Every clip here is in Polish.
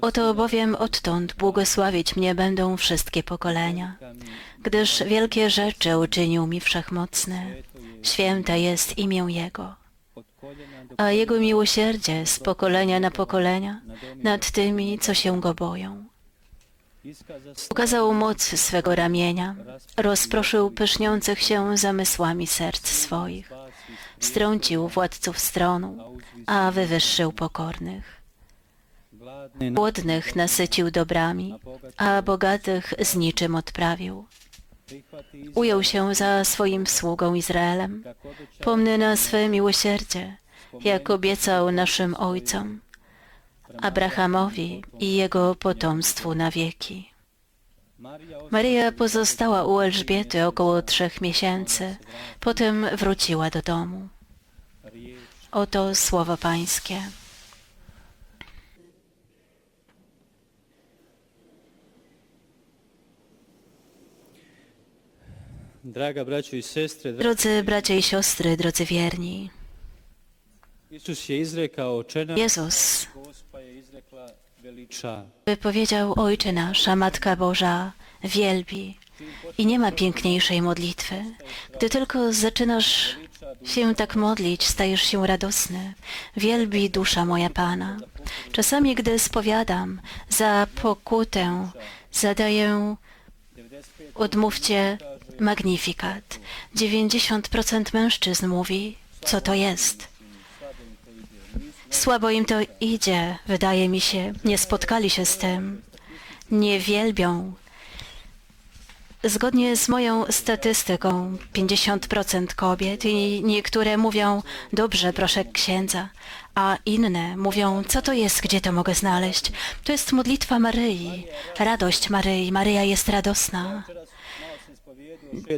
Oto bowiem odtąd błogosławić mnie będą wszystkie pokolenia, gdyż wielkie rzeczy uczynił mi Wszechmocny. Święte jest imię Jego. A Jego miłosierdzie z pokolenia na pokolenia nad tymi, co się Go boją. Ukazał moc swego ramienia, rozproszył pyszniących się zamysłami serc swoich, strącił władców stronu, a wywyższył pokornych. Głodnych nasycił dobrami, a bogatych z niczym odprawił. Ujął się za swoim sługą Izraelem, pomny na swe miłosierdzie, jak obiecał naszym ojcom, Abrahamowi i jego potomstwu na wieki. Maria pozostała u Elżbiety około trzech miesięcy, potem wróciła do domu. Oto słowo Pańskie. Drodzy bracia i siostry, drodzy wierni, Jezus wypowiedział Ojcze nasz, a Matka Boża wielbi. I nie ma piękniejszej modlitwy. Gdy tylko zaczynasz się tak modlić, stajesz się radosny. Wielbi dusza moja Pana. Czasami, gdy spowiadam za pokutę, zadaję odmówcie magnifikat. 90% mężczyzn mówi, co to jest. Słabo im to idzie, wydaje mi się. Nie spotkali się z tym. Nie wielbią. Zgodnie z moją statystyką, 50% kobiet i niektóre mówią, dobrze, proszę księdza, a inne mówią, co to jest, gdzie to mogę znaleźć? To jest modlitwa Maryi, radość Maryi, Maryja jest radosna.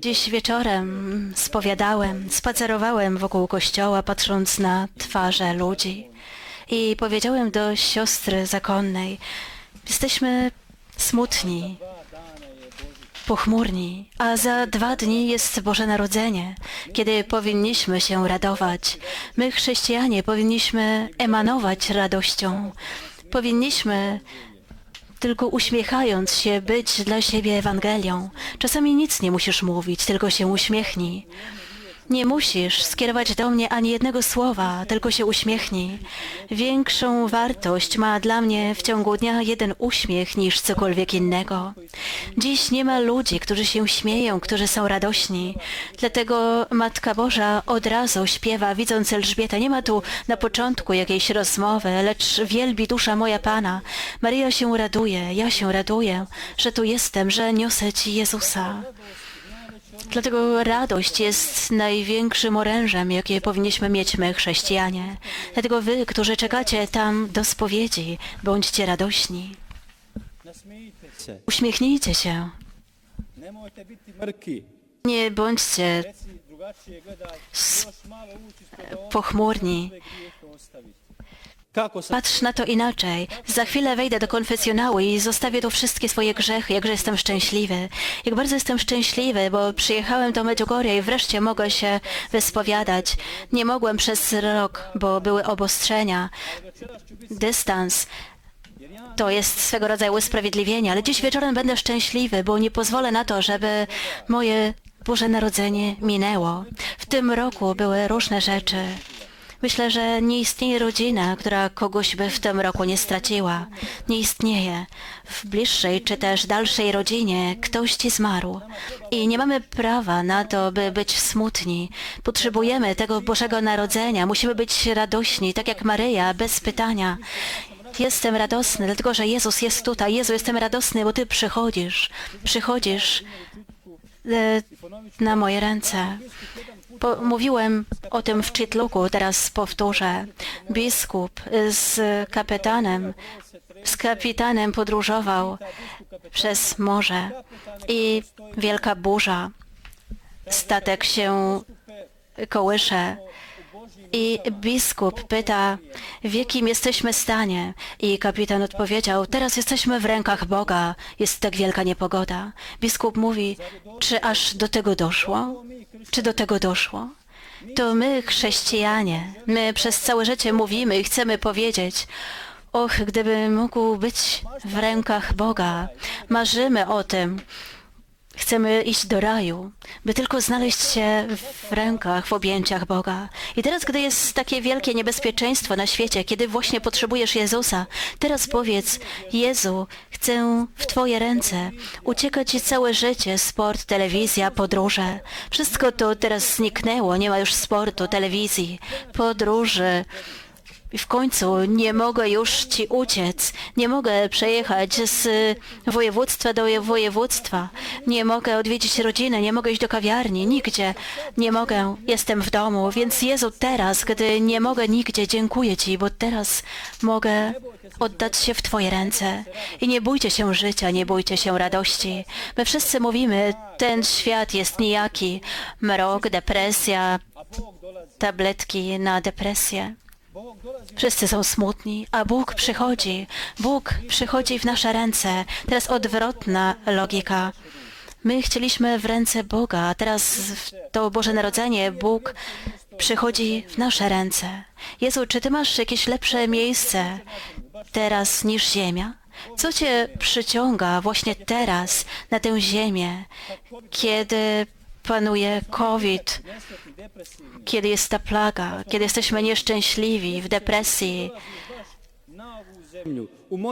Dziś wieczorem spowiadałem, spacerowałem wokół kościoła, patrząc na twarze ludzi i powiedziałem do siostry zakonnej, jesteśmy smutni, pochmurni, a za dwa dni jest Boże Narodzenie, kiedy powinniśmy się radować. My, chrześcijanie, powinniśmy emanować radością. Powinniśmy tylko uśmiechając się być dla siebie Ewangelią. Czasami nic nie musisz mówić, tylko się uśmiechnij. Nie musisz skierować do mnie ani jednego słowa, tylko się uśmiechnij. Większą wartość ma dla mnie w ciągu dnia jeden uśmiech niż cokolwiek innego. Dziś nie ma ludzi, którzy się śmieją, którzy są radośni. Dlatego Matka Boża od razu śpiewa, widząc Elżbietę. Nie ma tu na początku jakiejś rozmowy, lecz wielbi dusza moja Pana. Maryja się raduje, ja się raduję, że tu jestem, że niosę Ci Jezusa. Dlatego radość jest największym orężem, jakie powinniśmy mieć my, chrześcijanie. Dlatego wy, którzy czekacie tam do spowiedzi, bądźcie radośni. Uśmiechnijcie się. Nie bądźcie pochmurni. Patrz na to inaczej. Za chwilę wejdę do konfesjonału i zostawię tu wszystkie swoje grzechy, jakże jestem szczęśliwy. Jak bardzo jestem szczęśliwy, bo przyjechałem do Medjugorje i wreszcie mogę się wyspowiadać. Nie mogłem przez rok, bo były obostrzenia. Dystans. To jest swego rodzaju usprawiedliwienie, ale dziś wieczorem będę szczęśliwy, bo nie pozwolę na to, żeby moje Boże Narodzenie minęło. W tym roku były różne rzeczy. Myślę, że nie istnieje rodzina, która kogoś by w tym roku nie straciła. Nie istnieje. W bliższej czy też dalszej rodzinie ktoś ci zmarł. I nie mamy prawa na to, by być smutni. Potrzebujemy tego Bożego Narodzenia. Musimy być radośni, tak jak Maryja, bez pytania. Jestem radosny, dlatego że Jezus jest tutaj. Jezu, jestem radosny, bo Ty przychodzisz. Przychodzisz e, na moje ręce. Mówiłem o tym w Czytluku, teraz powtórzę. Biskup z kapitanem, z kapitanem podróżował przez morze i wielka burza. Statek się kołysze i biskup pyta, w jakim jesteśmy stanie? I kapitan odpowiedział, teraz jesteśmy w rękach Boga, jest tak wielka niepogoda. Biskup mówi, czy aż do tego doszło? Czy do tego doszło? To my, chrześcijanie, my przez całe życie mówimy i chcemy powiedzieć, Och, gdybym mógł być w rękach Boga. Marzymy o tym. Chcemy iść do raju, by tylko znaleźć się w rękach, w objęciach Boga. I teraz, gdy jest takie wielkie niebezpieczeństwo na świecie, kiedy właśnie potrzebujesz Jezusa, teraz powiedz, Jezu, chcę w Twoje ręce. Ucieka Ci całe życie, sport, telewizja, podróże. Wszystko to teraz zniknęło, nie ma już sportu, telewizji, podróży. I w końcu nie mogę już ci uciec, nie mogę przejechać z województwa do województwa, nie mogę odwiedzić rodziny, nie mogę iść do kawiarni, nigdzie nie mogę, jestem w domu, więc Jezu teraz, gdy nie mogę nigdzie, dziękuję Ci, bo teraz mogę oddać się w Twoje ręce. I nie bójcie się życia, nie bójcie się radości. My wszyscy mówimy, ten świat jest nijaki, mrok, depresja, tabletki na depresję. Wszyscy są smutni, a Bóg przychodzi. Bóg przychodzi w nasze ręce. Teraz odwrotna logika. My chcieliśmy w ręce Boga, a teraz to Boże Narodzenie Bóg przychodzi w nasze ręce. Jezu, czy Ty masz jakieś lepsze miejsce teraz niż ziemia? Co Cię przyciąga właśnie teraz na tę ziemię, kiedy panuje COVID, kiedy jest ta plaga, kiedy jesteśmy nieszczęśliwi, w depresji.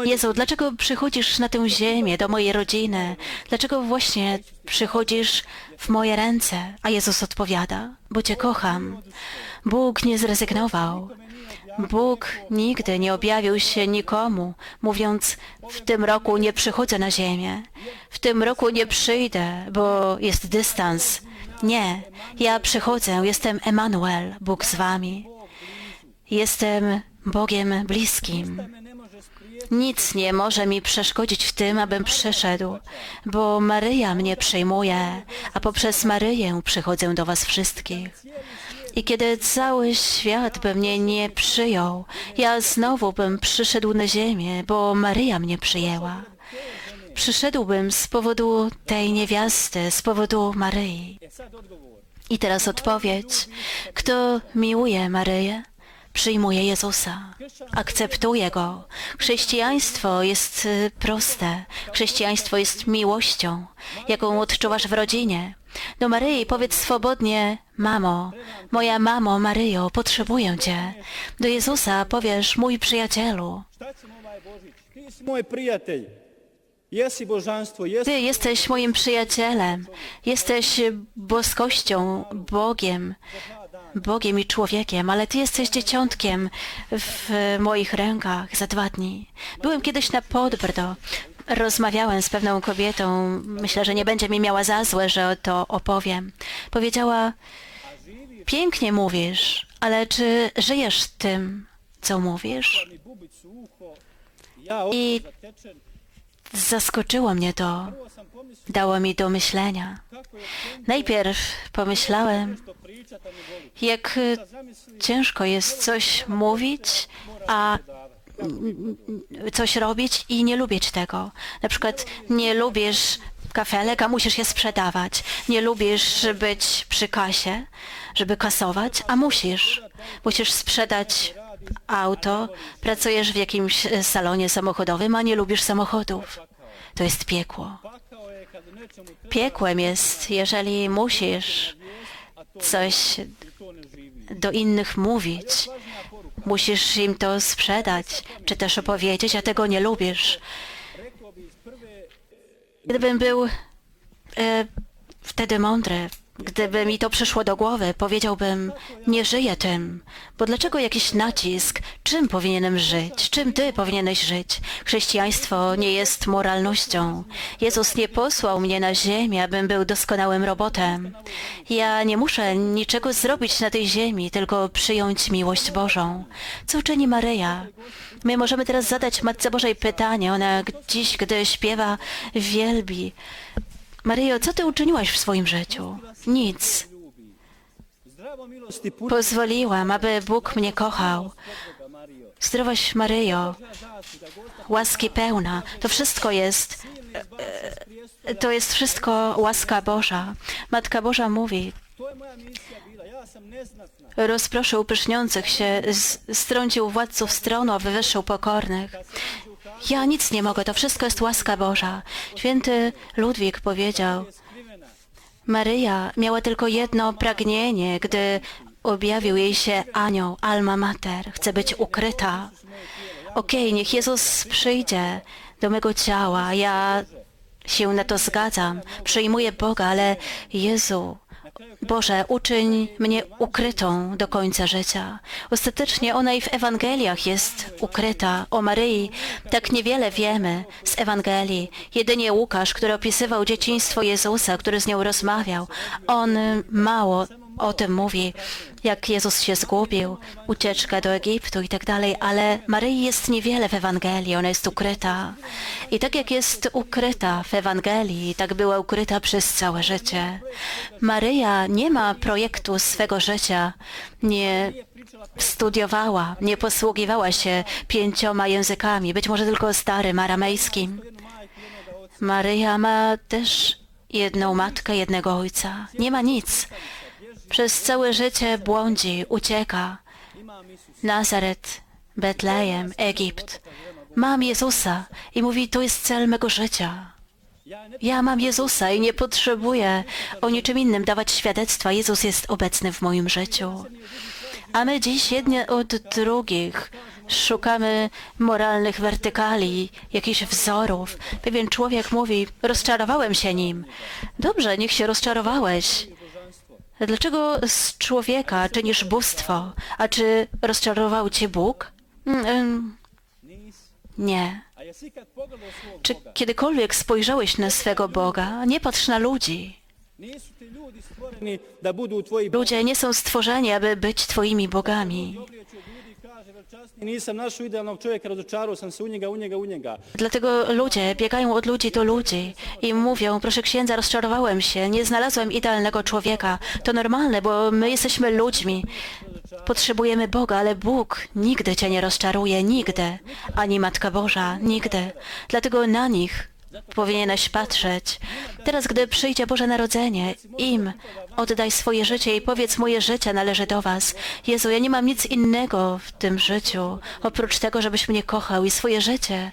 Jezu, dlaczego przychodzisz na tę ziemię, do mojej rodziny? Dlaczego właśnie przychodzisz w moje ręce? A Jezus odpowiada, bo Cię kocham. Bóg nie zrezygnował. Bóg nigdy nie objawił się nikomu, mówiąc, w tym roku nie przychodzę na ziemię, w tym roku nie przyjdę, bo jest dystans. Nie, ja przychodzę, jestem Emanuel, Bóg z wami. Jestem Bogiem bliskim. Nic nie może mi przeszkodzić w tym, abym przyszedł, bo Maryja mnie przyjmuje, a poprzez Maryję przychodzę do was wszystkich. I kiedy cały świat by mnie nie przyjął, ja znowu bym przyszedł na ziemię, bo Maryja mnie przyjęła. Przyszedłbym z powodu tej niewiasty, z powodu Maryi. I teraz odpowiedź. Kto miłuje Maryję, przyjmuje Jezusa, akceptuje Go. Chrześcijaństwo jest y, proste. Chrześcijaństwo jest miłością, jaką odczuwasz w rodzinie. Do Maryi powiedz swobodnie, mamo, moja mamo Maryjo, potrzebuję Cię. Do Jezusa powiesz, mój przyjacielu, Ty jesteś moim przyjacielem, jesteś boskością, Bogiem, Bogiem i człowiekiem, ale Ty jesteś dzieciątkiem w moich rękach za dwa dni. Byłem kiedyś na Podbrdo, rozmawiałem z pewną kobietą, myślę, że nie będzie mi miała za złe, że to opowiem. Powiedziała, pięknie mówisz, ale czy żyjesz tym, co mówisz? I zaskoczyło mnie to. Dało mi do myślenia. Najpierw pomyślałem, jak ciężko jest coś mówić, a coś robić i nie lubić tego. Na przykład nie lubisz kafelek, a musisz je sprzedawać. Nie lubisz być przy kasie, żeby kasować, a musisz. Musisz sprzedać auto, pracujesz w jakimś e, salonie samochodowym, a nie lubisz samochodów. To jest piekło. Piekłem jest, jeżeli musisz coś do innych mówić. Musisz im to sprzedać, czy też opowiedzieć, a tego nie lubisz. Gdybym był e, wtedy mądry, gdyby mi to przyszło do głowy, powiedziałbym, nie żyję tym. Bo dlaczego jakiś nacisk? Czym powinienem żyć? Czym ty powinieneś żyć? Chrześcijaństwo nie jest moralnością. Jezus nie posłał mnie na ziemię, abym był doskonałym robotem. Ja nie muszę niczego zrobić na tej ziemi, tylko przyjąć miłość Bożą. Co czyni Maryja? My możemy teraz zadać Matce Bożej pytanie. Ona dziś, gdy śpiewa, wielbi. Maryjo, co ty uczyniłaś w swoim życiu? Nic. Pozwoliłam, aby Bóg mnie kochał. Zdrowaś Maryjo, łaski pełna. To wszystko jest, e, to jest wszystko łaska Boża. Matka Boża mówi. Rozproszył pyszniących się, strącił władców stronu, a wywyższył pokornych. Ja nic nie mogę, to wszystko jest łaska Boża. Święty Ludwik powiedział. Maryja miała tylko jedno pragnienie, gdy objawił jej się anioł, alma mater, chce być ukryta. Okej, niech Jezus przyjdzie do mego ciała, ja się na to zgadzam, przyjmuję Boga, ale Jezu, Boże, uczyń mnie ukrytą do końca życia. Ostatecznie ona i w Ewangeliach jest ukryta. O Maryi tak niewiele wiemy z Ewangelii. Jedynie Łukasz, który opisywał dzieciństwo Jezusa, który z nią rozmawiał, on mało o tym mówi, jak Jezus się zgubił, ucieczka do Egiptu i tak dalej, ale Maryi jest niewiele w Ewangelii, ona jest ukryta. I tak jak jest ukryta w Ewangelii, tak była ukryta przez całe życie. Maryja nie ma projektu swego życia, nie studiowała, nie posługiwała się pięcioma językami, być może tylko starym aramejskim. Maryja ma też jedną matkę, jednego ojca. Nie ma nic. Przez całe życie błądzi, ucieka. Nazaret, Betlejem, Egipt. Mam Jezusa i mówi, to jest cel mego życia. Ja mam Jezusa i nie potrzebuję o niczym innym dawać świadectwa. Jezus jest obecny w moim życiu. A my dziś jedni od drugich szukamy moralnych wertykali, jakichś wzorów. Pewien człowiek mówi, rozczarowałem się nim. Dobrze, niech się rozczarowałeś. Dlaczego z człowieka czynisz bóstwo? A czy rozczarował cię Bóg? Mm, Nie. Czy kiedykolwiek spojrzałeś na swego Boga? Nie patrz na ludzi. Ludzie nie są stworzeni, aby być twoimi bogami. Dlatego ludzie biegają od ludzi do ludzi i mówią, proszę księdza, rozczarowałem się, nie znalazłem idealnego człowieka. To normalne, bo my jesteśmy ludźmi. Potrzebujemy Boga, ale Bóg nigdy cię nie rozczaruje, nigdy. Ani Matka Boża, nigdy. Dlatego na nich powinieneś patrzeć. Teraz, gdy przyjdzie Boże Narodzenie, im oddaj swoje życie i powiedz, moje życie należy do Was. Jezu, ja nie mam nic innego w tym życiu, oprócz tego, żebyś mnie kochał i swoje życie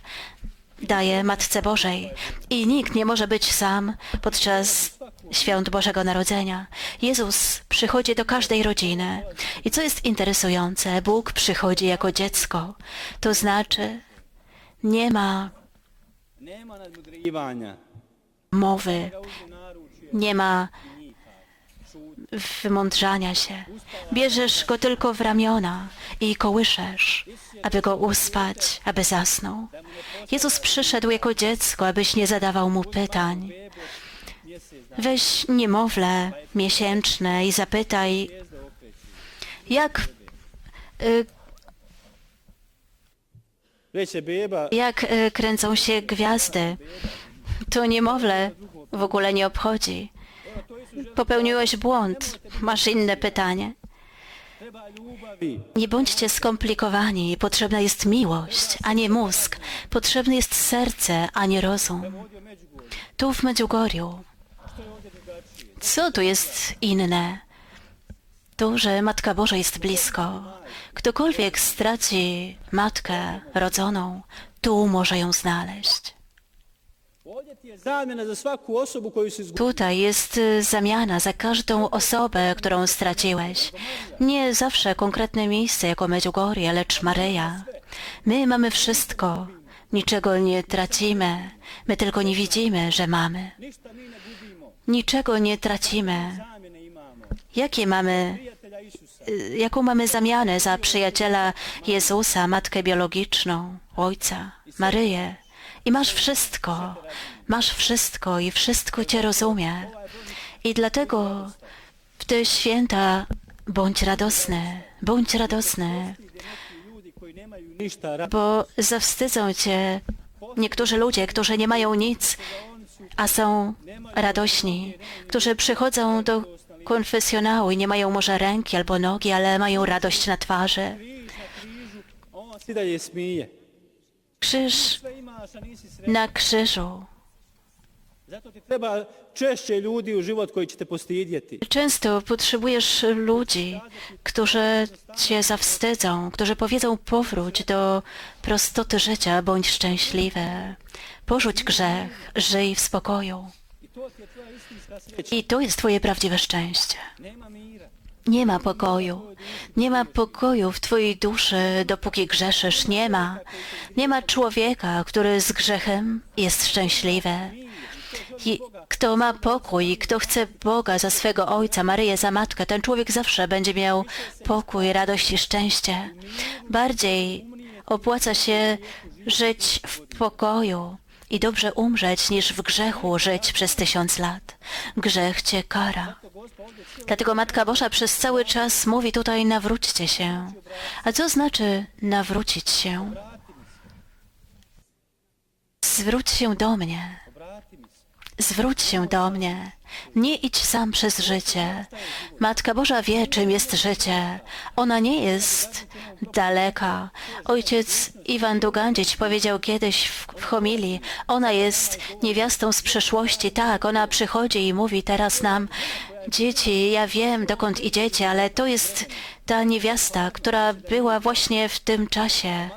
daje Matce Bożej. I nikt nie może być sam podczas świąt Bożego Narodzenia. Jezus przychodzi do każdej rodziny. I co jest interesujące, Bóg przychodzi jako dziecko. To znaczy, nie ma. Mowy, nie ma wymądrzania się. Bierzesz go tylko w ramiona i kołyszesz, aby go uspać, aby zasnął. Jezus przyszedł jako dziecko, abyś nie zadawał mu pytań. Weź niemowlę miesięczne i zapytaj, jak, jak y, kręcą się gwiazdy. To niemowlę w ogóle nie obchodzi. Popełniłeś błąd. Masz inne pytanie. Nie bądźcie skomplikowani. Potrzebna jest miłość, a nie mózg. Potrzebne jest serce, a nie rozum. Tu w Medjugorju. Co tu jest inne? To, że Matka Boża jest blisko. Ktokolwiek straci matkę rodzoną, tu może ją znaleźć. Tutaj jest y, zamiana za każdą osobę, którą straciłeś. Nie zawsze konkretne miejsce jako Medjugorje, lecz Maryja. My mamy wszystko. Niczego nie tracimy. My tylko nie widzimy, że mamy. Niczego nie tracimy. Jakie mamy, y, jaką mamy zamianę za przyjaciela Jezusa, matkę biologiczną, ojca, Maryję? I masz wszystko. Masz wszystko i wszystko cię rozumie. I dlatego w te święta bądź radosny, bądź radosny, bo zawstydzą cię niektórzy ludzie, którzy nie mają nic, a są radośni, którzy przychodzą do konfesjonału i nie mają może ręki albo nogi, ale mają radość na twarzy. Krzyż na krzyżu. Często potrzebujesz ludzi, którzy cię zawstydzą, którzy powiedzą powróć do prostoty życia, bądź szczęśliwy. Porzuć grzech, żyj w spokoju. I to jest twoje prawdziwe szczęście. Nie ma pokoju. Nie ma pokoju w twojej duszy, dopóki grzeszysz. Nie ma. Nie ma człowieka, który z grzechem jest szczęśliwy. I kto ma pokój, kto chce Boga za swego Ojca, Maryję za Matkę, ten człowiek zawsze będzie miał pokój, radość i szczęście. Bardziej opłaca się żyć w pokoju i dobrze umrzeć, niż w grzechu żyć przez tysiąc lat. Grzech cię kara. Dlatego Matka Boża przez cały czas mówi tutaj nawróćcie się. A co znaczy nawrócić się? Zwróć się do mnie. Zwróć się do mnie. Nie idź sam przez życie. Matka Boża wie, czym jest życie. Ona nie jest daleka. Ojciec Iwan Dugandzić powiedział kiedyś w, homilii, ona jest niewiastą z przeszłości. Tak, ona przychodzi i mówi teraz nam, dzieci, ja wiem, dokąd idziecie, ale to jest ta niewiasta, która była właśnie w tym czasie.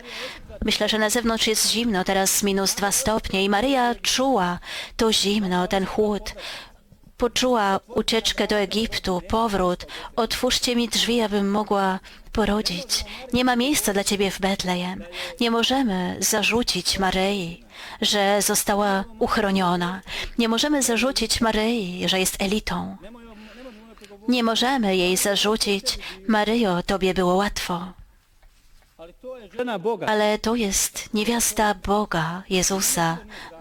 Myślę, że na zewnątrz jest zimno, teraz minus dwa stopnie i Maryja czuła to zimno, ten chłód. Poczuła ucieczkę do Egiptu, powrót. Otwórzcie mi drzwi, abym mogła porodzić. Nie ma miejsca dla ciebie w Betlejem. Nie możemy zarzucić Maryi, że została uchroniona. Nie możemy zarzucić Maryi, że jest elitą. Nie możemy jej zarzucić, Maryjo, tobie było łatwo. Ali to je žena Boga. Ale to jest niewiasta Boga, Jezusa,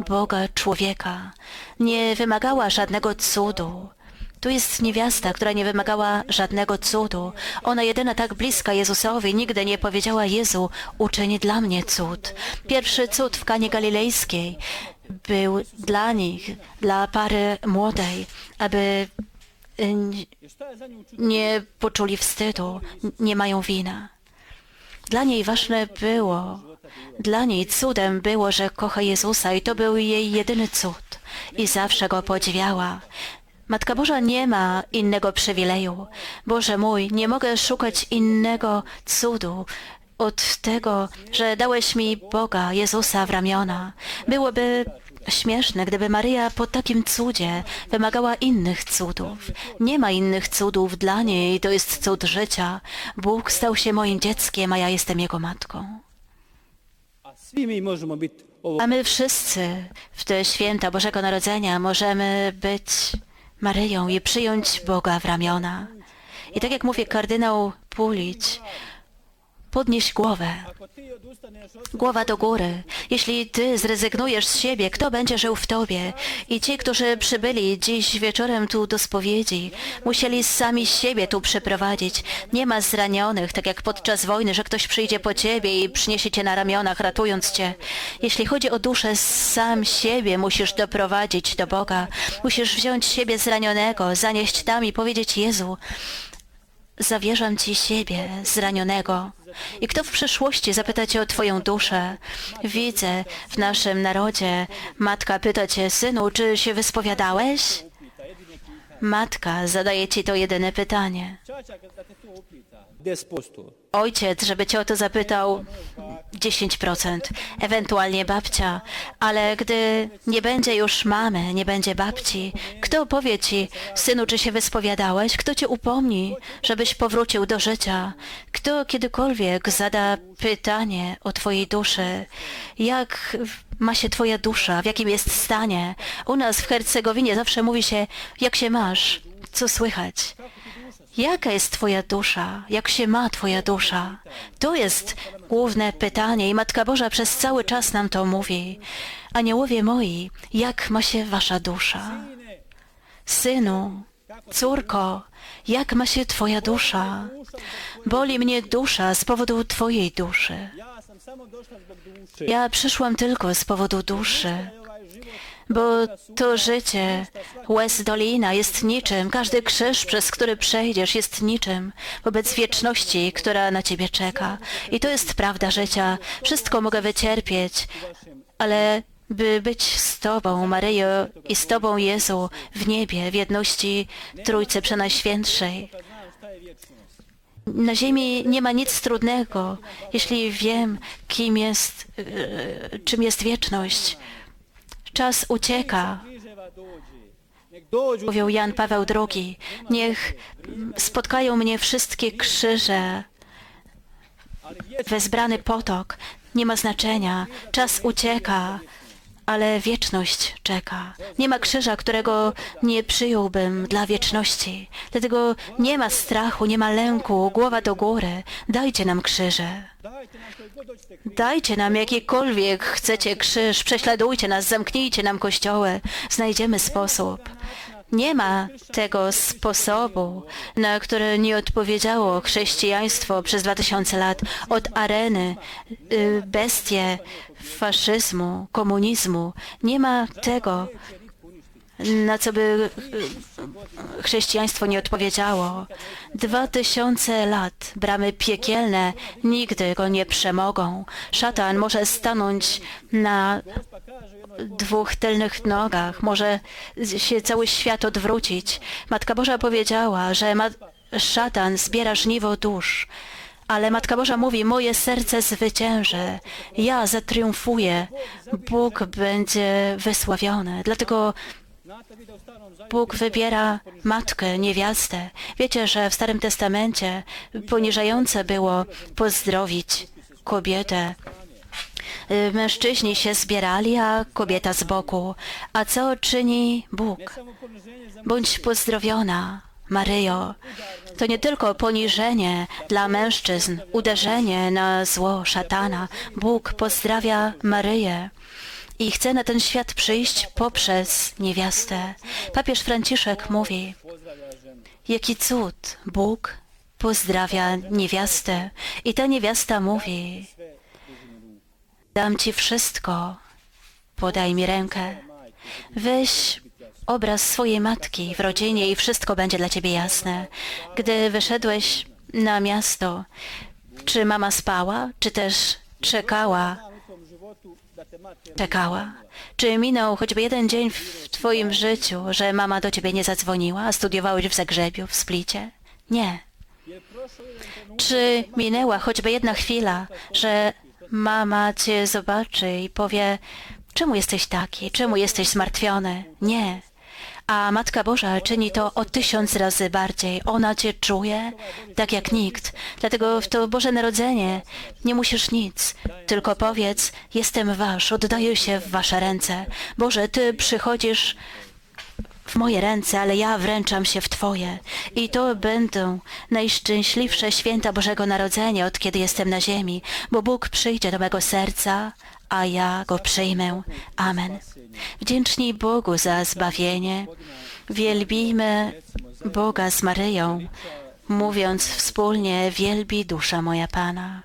Boga człowieka. Nie wymagała żadnego cudu. Tu jest niewiasta, która nie wymagała żadnego cudu. Ona jedyna tak bliska Jezusowi nigdy nie powiedziała Jezu, uczyń dla mnie cud. Pierwszy cud w Kanie Galilejskiej był dla nich, dla pary młodej, aby y, nie poczuli wstydu, nie mają wina. Dla niej ważne było, dla niej cudem było, że kocha Jezusa i to był jej jedyny cud i zawsze go podziwiała. Matka Boża nie ma innego przywileju. Boże mój, nie mogę szukać innego cudu od tego, że dałeś mi Boga, Jezusa w ramiona. Byłoby śmieszne, gdyby Maryja po takim cudzie wymagała innych cudów. Nie ma innych cudów dla niej, to jest cud życia. Bóg stał się moim dzieckiem, a ja jestem Jego matką. A my wszyscy w te święta Bożego Narodzenia możemy być Maryją i przyjąć Boga w ramiona. I tak jak mówi kardynał Pulić, podnieś głowę, głowa do góry. Jeśli ty zrezygnujesz z siebie, kto będzie żył w tobie? I ci, którzy przybyli dziś wieczorem tu do spowiedzi, musieli sami siebie tu przyprowadzić. Nie ma zranionych, tak jak podczas wojny, że ktoś przyjdzie po ciebie i przyniesie cię na ramionach, ratując cię. Jeśli chodzi o duszę, sam siebie musisz doprowadzić do Boga. Musisz wziąć siebie zranionego, zanieść tam i powiedzieć Jezu, Zawierzam Ci siebie zranionego. I kto w przyszłości zapyta Cię o Twoją duszę? Widzę w naszym narodzie, matka pyta Cię, synu, czy się wyspowiadałeś? Matka zadaje Ci to jedyne pytanie. Čača da te to upita. 10%. Ojciec, żeby Cię o to zapytał, 10%, ewentualnie babcia, ale gdy nie będzie już mamy, nie będzie babci, kto powie Ci, synu, czy się wyspowiadałeś? Kto Cię upomni, żebyś powrócił do życia? Kto kiedykolwiek zada pytanie o Twojej duszy? Jak ma się Twoja dusza? W jakim jest stanie? U nas w Hercegowinie zawsze mówi się, jak się masz? Co słychać? Jaka jest Twoja dusza? Jak się ma Twoja dusza? To jest główne pytanie i Matka Boża przez cały czas nam to mówi. Aniołowie moi, jak ma się Wasza dusza? Synu, córko, jak ma się Twoja dusza? Boli mnie dusza z powodu Twojej duszy. Ja przyszłam tylko z powodu duszy. Bo to życie, łez dolina jest niczym, każdy krzyż, przez który przejdziesz, jest niczym wobec wieczności, która na ciebie czeka. I to jest prawda życia. Wszystko mogę wycierpieć, ale by być z Tobą, Maryjo, i z Tobą, Jezu, w niebie, w jedności Trójcy Przenajświętszej. Na ziemi nie ma nic trudnego, jeśli wiem, kim jest, e, czym jest wieczność. Czas ucieka, mówił Jan Paweł II. Niech mm, spotkają mnie wszystkie krzyże, wezbrany potok. Nie ma znaczenia. Czas ucieka, ale wieczność czeka. Nie ma krzyża, którego nie przyjąłbym dla wieczności. Dlatego nie ma strachu, nie ma lęku, głowa do góry. Dajcie nam krzyże. Dajcie nam jakikolwiek chcecie krzyż, prześladujcie nas, zamknijcie nam kościoły, znajdziemy sposób. Nie ma tego sposobu, na który nie odpowiedziało chrześcijaństwo przez 2000 lat od areny, y, bestie faszyzmu, komunizmu. Nie ma tego, na co by y, chrześcijaństwo nie odpowiedziało. Dwa tysiące lat bramy piekielne nigdy go nie przemogą. Szatan może stanąć na dwóch tylnych nogach, może się cały świat odwrócić. Matka Boża powiedziała, że ma, szatan zbiera żniwo dusz. Ale Matka Boża mówi, moje serce zwycięży, ja zatriumfuję, Bóg będzie wysławiony. Dlatego Bóg wybiera matkę, niewiastę. Wiecie, że w Starym Testamencie poniżające było pozdrowić kobietę. Y, Mężczyźni się zbierali, a kobieta z boku. A co czyni Bóg? Bądź pozdrowiona, Maryjo. To nie tylko poniżenie dla mężczyzn, uderzenie na zło szatana. Bóg pozdrawia Maryję i chce na ten świat przyjść poprzez niewiastę. Papież Franciszek mówi, jaki cud Bóg pozdrawia niewiastę. I ta niewiasta mówi, dam Ci wszystko, podaj mi rękę. Weź obraz swojej matki w rodzinie i wszystko będzie dla Ciebie jasne. Gdy wyszedłeś na miasto, czy mama spała, czy też czekała, Czekała? Czy minął choćby jeden dzień w Twoim życiu, że mama do Ciebie nie zadzwoniła, a studiowałeś w Zagrzebiu, w Splicie? Nie. Czy minęła choćby jedna chwila, że mama cię zobaczy i powie, czemu jesteś taki, czemu jesteś zmartwiony? Nie. A Matka Boża czyni to o tysiąc razy bardziej. Ona cię czuje tak jak nikt. Dlatego w to Boże Narodzenie nie musisz nic, tylko powiedz, jestem wasz, oddaję się w wasze ręce. Boże, Ty przychodzisz w moje ręce, ale ja wręczam się w Twoje. I to będą najszczęśliwsze święta Bożego Narodzenia, od kiedy jestem na ziemi, bo Bóg przyjdzie do mego serca, a ja go przyjmę. Amen. Wdzięczni Bogu za zbawienie, wielbijmy Boga z Maryją, mówiąc wspólnie, wielbi dusza moja Pana.